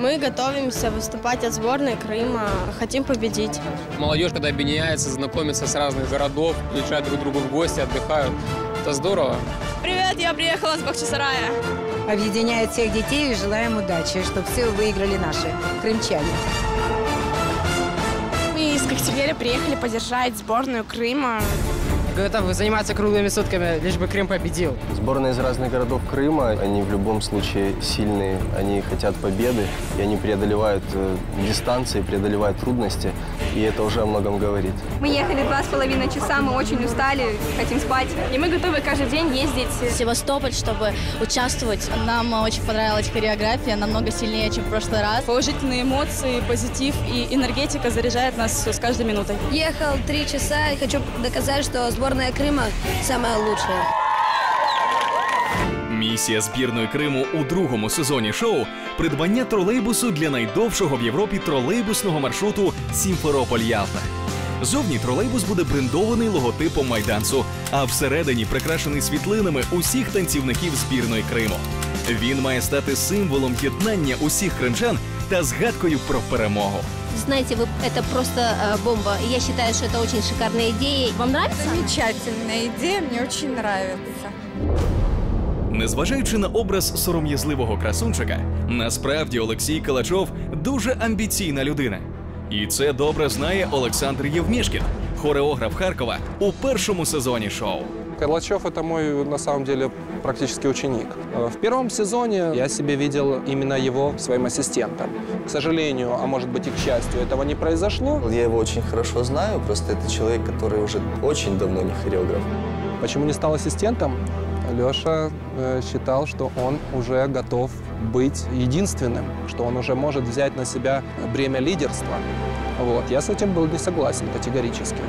Мы готовимся выступать от сборной Крыма, хотим победить. Молодежь, когда объединяется, знакомится с разных городов, приезжают друг к другу в гости, отдыхают. Это здорово. Привет, я приехала с Бахчисарая. объединяет всех детей и желаем удачи, чтобы все выиграли наши крымчане. Мы из Коктебеля приехали поддержать сборную Крыма. Готов заниматься круглыми сутками, лишь бы Крым победил. Сборные из разных городов Крыма, они в любом случае сильные, они хотят победы, и они преодолевают э, дистанции, преодолевают трудности, и это уже о многом говорит. Мы ехали два с половиной часа, мы очень устали, хотим спать. И мы готовы каждый день ездить. в Севастополь, чтобы участвовать. Нам очень понравилась хореография, намного сильнее, чем в прошлый раз. Положительные эмоции, позитив и энергетика заряжает нас с каждой минутой. Ехал три часа и хочу доказать, что сборная Крыма самая лучшая. Місія збірної Криму у другому сезоні шоу придбання тролейбусу для найдовшого в Європі тролейбусного маршруту Сімферополь-Ялта. Зовні тролейбус буде брендований логотипом майданцу, а всередині прикрашений світлинами усіх танцівників збірної Криму. Він має стати символом єднання усіх кримчан та згадкою про перемогу. Знаете, вы, это просто э, бомба. Я считаю, что это очень шикарная идея. Вам нравится? Замечательная идея, мне очень нравится. Незважаючи на образ сором'язливого красунчика, насправді Олексій Калачов дуже амбіційна людина. І це добре знає Олександр Євмішкін, хореограф Харкова у першому сезоні шоу. Карлачев – это мой, на самом деле, практически ученик. Э, В первом сезоне я себе видел именно его своим ассистентом. К сожалению, а может быть и к счастью, этого не произошло. Я его очень хорошо знаю, просто это человек, который уже очень давно не хореограф. Почему не стал ассистентом? Леша э, считал, что он уже готов быть единственным, что он уже может взять на себя бремя лидерства. Вот. Я с этим был не согласен категорически.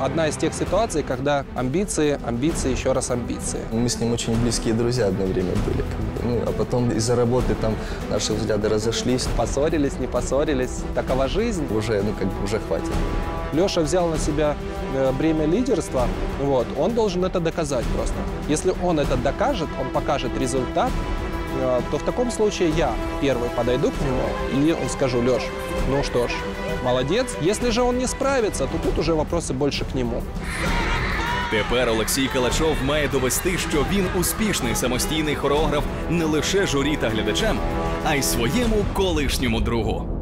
Одна из тех ситуаций, когда амбиции, амбиции, еще раз амбиции. Мы с ним очень близкие друзья одно время были. Ну, а потом из-за работы там наши взгляды разошлись. Поссорились, не поссорились. Такова жизнь. Уже, ну, как бы уже хватит. Леша взял на себя э, бремя лидерства, вот, он должен это доказать просто. Если он это докажет, он покажет результат, то в таком случае я первый подойду к нему и скажу, Леш, ну что ж, молодец. Если же он не справится, то тут уже вопросы больше к нему. Тепер Олексій Калачов має довести, що він успішний самостійний хореограф не лише журі та глядачам, а й своєму колишньому другу.